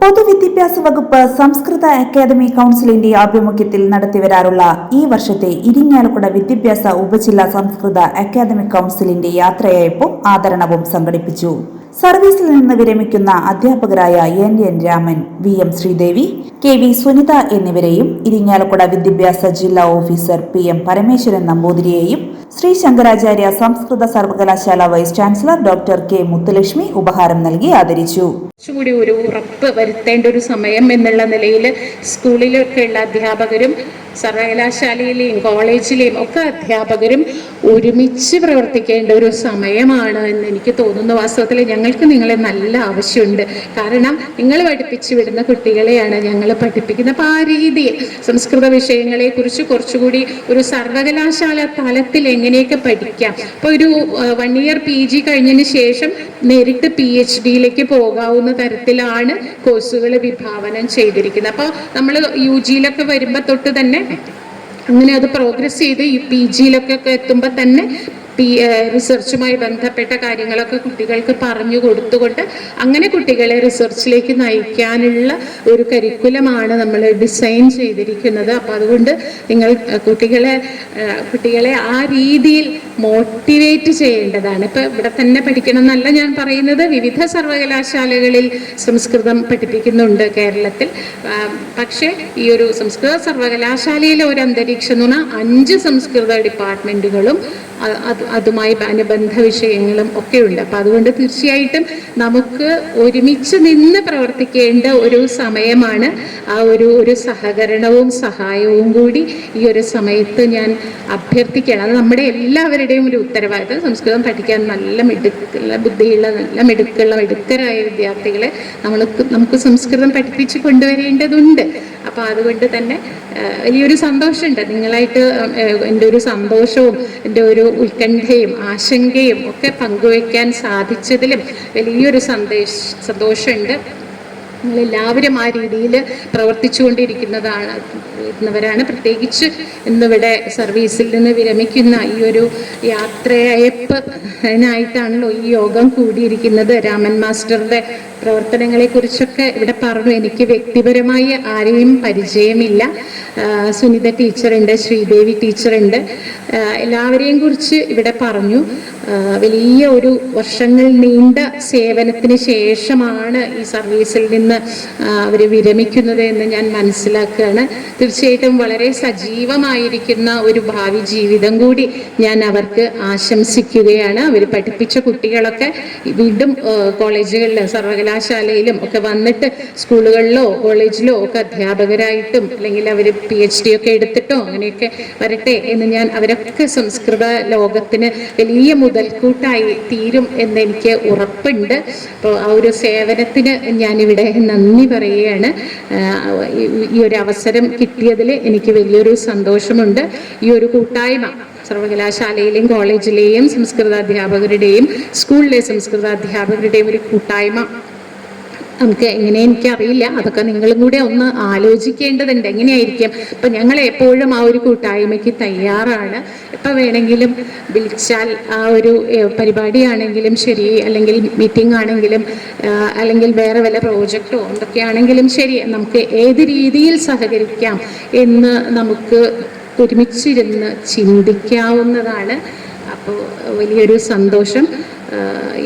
പൊതുവിദ്യാഭ്യാസ വകുപ്പ് സംസ്കൃത അക്കാദമി കൗൺസിലിന്റെ ആഭിമുഖ്യത്തിൽ നടത്തിവരാറുള്ള ഈ വർഷത്തെ ഇരിങ്ങാലക്കുട വിദ്യാഭ്യാസ ഉപജില്ലാ സംസ്കൃത അക്കാദമി കൗൺസിലിന്റെ യാത്രയയപ്പും ആദരണവും സംഘടിപ്പിച്ചു. സർവീസിൽ നിന്ന് വിരമിക്കുന്ന അധ്യാപകരായ N N Raman V M Sreedevi K V Sunitha എന്നിവരെയും ഇരിങ്ങാലക്കുട വിദ്യാഭ്യാസ ജില്ലാ ഓഫീസർ പി എം പരമേശ്വരൻ നമ്പൂതിരിയെയും ശ്രീ ശങ്കരാചാര്യ സംസ്കൃത സർവകലാശാല vice chancellor doctor K Muthulakshmi ഉപഹാരം നൽകി ആദരിച്ചു. കുറച്ചുകൂടി ഒരു ഉറപ്പ് വരുത്തേണ്ട ഒരു സമയം എന്നുള്ള നിലയിൽ സ്കൂളിലൊക്കെയുള്ള അധ്യാപകരും സർവകലാശാലയിലെയും കോളേജിലെയും ഒക്കെ അധ്യാപകരും ഒരുമിച്ച് പ്രവർത്തിക്കേണ്ട ഒരു സമയമാണ് എന്ന് എനിക്ക് തോന്നുന്നു. വാസ്തവത്തിൽ ഞങ്ങൾക്ക് നിങ്ങളെ നല്ല ആവശ്യമുണ്ട്. കാരണം നിങ്ങൾ പഠിപ്പിച്ചു വിടുന്ന കുട്ടികളെയാണ് ഞങ്ങൾ പഠിപ്പിക്കുന്നത്. അപ്പോൾ ആ രീതിയിൽ സംസ്കൃത വിഷയങ്ങളെക്കുറിച്ച് കുറച്ചുകൂടി ഒരു സർവകലാശാല തലത്തിൽ എങ്ങനെയൊക്കെ പഠിക്കാം? അപ്പോൾ ഒരു വൺ ഇയർ പി ജി കഴിഞ്ഞതിന് ശേഷം നേരിട്ട് പി എച്ച് ഡിയിലേക്ക് പോകാവുന്ന തരത്തിലാണ് കോഴ്സുകൾ വിഭാവനം ചെയ്തിരിക്കുന്നത്. അപ്പോൾ നമ്മൾ യു ജിയിലൊക്കെ വരുമ്പോൾ തൊട്ട് തന്നെ അങ്ങനെ അത് പ്രോഗ്രസ് ചെയ്ത് ഈ പി ജിയിലൊക്കെ എത്തുമ്പോൾ തന്നെ പി റിസർച്ചുമായി ബന്ധപ്പെട്ട കാര്യങ്ങളൊക്കെ കുട്ടികൾക്ക് പറഞ്ഞു കൊടുത്തുകൊണ്ട് അങ്ങനെ കുട്ടികളെ റിസർച്ചിലേക്ക് നയിക്കാനുള്ള ഒരു കരിക്കുലമാണ് നമ്മൾ ഡിസൈൻ ചെയ്തിരിക്കുന്നത്. അപ്പോൾ അതുകൊണ്ട് നിങ്ങൾ കുട്ടികളെ കുട്ടികളെ ആ രീതിയിൽ മോട്ടിവേറ്റ് ചെയ്യേണ്ടതാണ്. ഇപ്പം ഇവിടെ തന്നെ പഠിക്കണം എന്നല്ല ഞാൻ പറയുന്നത്. വിവിധ സർവകലാശാലകളിൽ സംസ്കൃതം പഠിപ്പിക്കുന്നുണ്ട് കേരളത്തിൽ. പക്ഷേ ഈ ഒരു സംസ്കൃത സർവകലാശാലയിലെ ഒരു അന്തരീക്ഷം എന്ന് പറഞ്ഞാൽ അഞ്ച് സംസ്കൃത ഡിപ്പാർട്ട്മെന്റുകളും അതുമായി അനുബന്ധ വിഷയങ്ങളും ഒക്കെ ഉണ്ട് അപ്പം അതുകൊണ്ട് തീർച്ചയായിട്ടും നമുക്ക് ഒരുമിച്ച് നിന്ന് പ്രവർത്തിക്കേണ്ട ഒരു സമയമാണ് ആ ഒരു ഒരു സഹകരണവും സഹായവും കൂടി ഈ ഒരു സമയത്ത് ഞാൻ അഭ്യർത്ഥിക്കുകയാണ്. അത് നമ്മുടെ എല്ലാവരുടെയും ഒരു ഉത്തരവാദിത്തം. സംസ്കൃതം പഠിക്കാൻ നല്ല മിടുക്കുള്ള ബുദ്ധിയുള്ള നല്ല മിടുക്കുള്ള മിടുക്കരായ വിദ്യാർത്ഥികളെ നമ്മൾക്ക് നമുക്ക് സംസ്കൃതം പഠിപ്പിച്ച് കൊണ്ടുവരേണ്ടതുണ്ട്. അപ്പോൾ അതുകൊണ്ട് തന്നെ വലിയൊരു സന്തോഷമുണ്ട്. നിങ്ങളായിട്ട് എന്റെ ഒരു സന്തോഷവും എന്റെ ഒരു ഉത്കണ്ഠയും ആശങ്കയും ഒക്കെ പങ്കുവയ്ക്കാൻ സാധിച്ചതിലും വലിയൊരു സന്ദേശ സന്തോഷമുണ്ട്. നമ്മളെല്ലാവരും ആ രീതിയിൽ പ്രവർത്തിച്ചുകൊണ്ടിരിക്കുന്നതാണ് ന്നവരാണ് പ്രത്യേകിച്ച് ഇന്നിവിടെ സർവീസിൽ നിന്ന് വിരമിക്കുന്ന ഈ ഒരു യാത്രയയപ്പിനായിട്ടാണല്ലോ ഈ യോഗം കൂടിയിരിക്കുന്നത്. രാമൻ മാസ്റ്ററുടെ പ്രവർത്തനങ്ങളെ കുറിച്ചൊക്കെ ഇവിടെ പറഞ്ഞു. എനിക്ക് വ്യക്തിപരമായി ആരെയും പരിചയമില്ല. സുനിത ടീച്ചറുണ്ട് ശ്രീദേവി ടീച്ചറുണ്ട്. എല്ലാവരെയും കുറിച്ച് ഇവിടെ പറഞ്ഞു. വലിയ ഒരു വർഷങ്ങൾ നീണ്ട സേവനത്തിന് ശേഷമാണ് ഈ സർവീസിൽ നിന്ന് അവർ വിരമിക്കുന്നത് എന്ന് ഞാൻ മനസ്സിലാക്കുകയാണ്. തീർച്ചയായിട്ടും വളരെ സജീവമായിരിക്കുന്ന ഒരു ഭാവി ജീവിതം കൂടി ഞാൻ അവർക്ക് ആശംസിക്കുകയാണ്. അവർ പഠിപ്പിച്ച കുട്ടികളൊക്കെ വീണ്ടും കോളേജുകളിലും സർവകലാശാലയിലും ഒക്കെ വന്നിട്ട് സ്കൂളുകളിലോ കോളേജിലോ ഒക്കെ അധ്യാപകരായിട്ടും അല്ലെങ്കിൽ അവർ പി എച്ച് ഡി ഒക്കെ എടുത്തിട്ടോ അങ്ങനെയൊക്കെ വരട്ടെ എന്ന് ഞാൻ അവരൊക്കെ സംസ്കൃത ലോകത്തിന് വലിയ മുതൽക്കൂട്ടായി തീരും എന്ന് എനിക്ക് ഉറപ്പുണ്ട്. അപ്പോൾ ആ ഒരു സേവനത്തിന് ഞാനിവിടെ നന്ദി പറയുകയാണ്. ഈ- ഒരു അവസരം കിട്ടിയതിൽ എനിക്ക് വലിയൊരു സന്തോഷമുണ്ട്. ഈ ഒരു കൂട്ടായ്മ സർവകലാശാലയിലെയും കോളേജിലെയും സംസ്കൃത അധ്യാപകരുടെയും സ്കൂളിലെ സംസ്കൃത അധ്യാപകരുടെയും ഒരു കൂട്ടായ്മ നമുക്ക് എങ്ങനെ എനിക്കറിയില്ല. അതൊക്കെ നിങ്ങളും കൂടെ ഒന്ന് ആലോചിക്കേണ്ടതുണ്ട്. എങ്ങനെയായിരിക്കും? അപ്പൊ ഞങ്ങൾ എപ്പോഴും ആ ഒരു കൂട്ടായ്മയ്ക്ക് തയ്യാറാണ്. എപ്പോൾ വേണമെങ്കിലും വിളിച്ചാൽ ആ ഒരു പരിപാടിയാണെങ്കിലും ശരി അല്ലെങ്കിൽ മീറ്റിംഗ് ആണെങ്കിലും അല്ലെങ്കിൽ വേറെ വല്ല പ്രോജക്റ്റോ എന്തൊക്കെയാണെങ്കിലും ശരി നമുക്ക് ഏത് രീതിയിൽ സഹകരിക്കാം എന്ന് നമുക്ക് ഒരുമിച്ചിരുന്ന് ചിന്തിക്കാവുന്നതാണ്. അപ്പോൾ വലിയൊരു സന്തോഷം.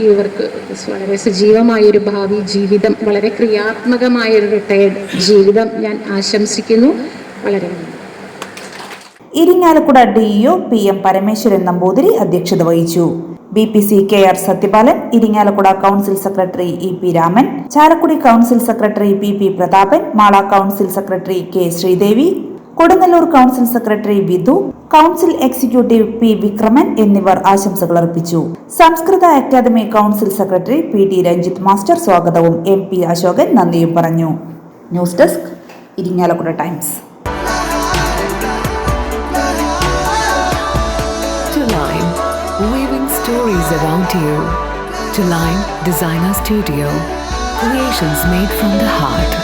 ഇവർക്ക് വളരെ സജീവമായൊരു ഭാവി ജീവിതം വളരെ ക്രിയാത്മകമായൊരു റിട്ടയർഡ് ജീവിതം ഞാൻ ആശംസിക്കുന്നു. വളരെ നന്ദി. Irinjalakuda D EO P M Parameswaran Namboothiri അധ്യക്ഷത വഹിച്ചു. B P C K R Sathyapalan Irinjalakuda council secretary E P Raman Chalakudy council secretary P P Prathapan Mala council secretary K Sreedevi Kodungallur council secretary Vidhu council executive P Vikraman എന്നിവർ ആശംസകൾ അർപ്പിച്ചു സംസ്കൃത academy council secretary P T Ranjith master സ്വാഗതവും M P Asokan നന്ദിയും പറഞ്ഞു news desk Irinjalakuda times stories around you. To Designer Studio, creations made from the heart.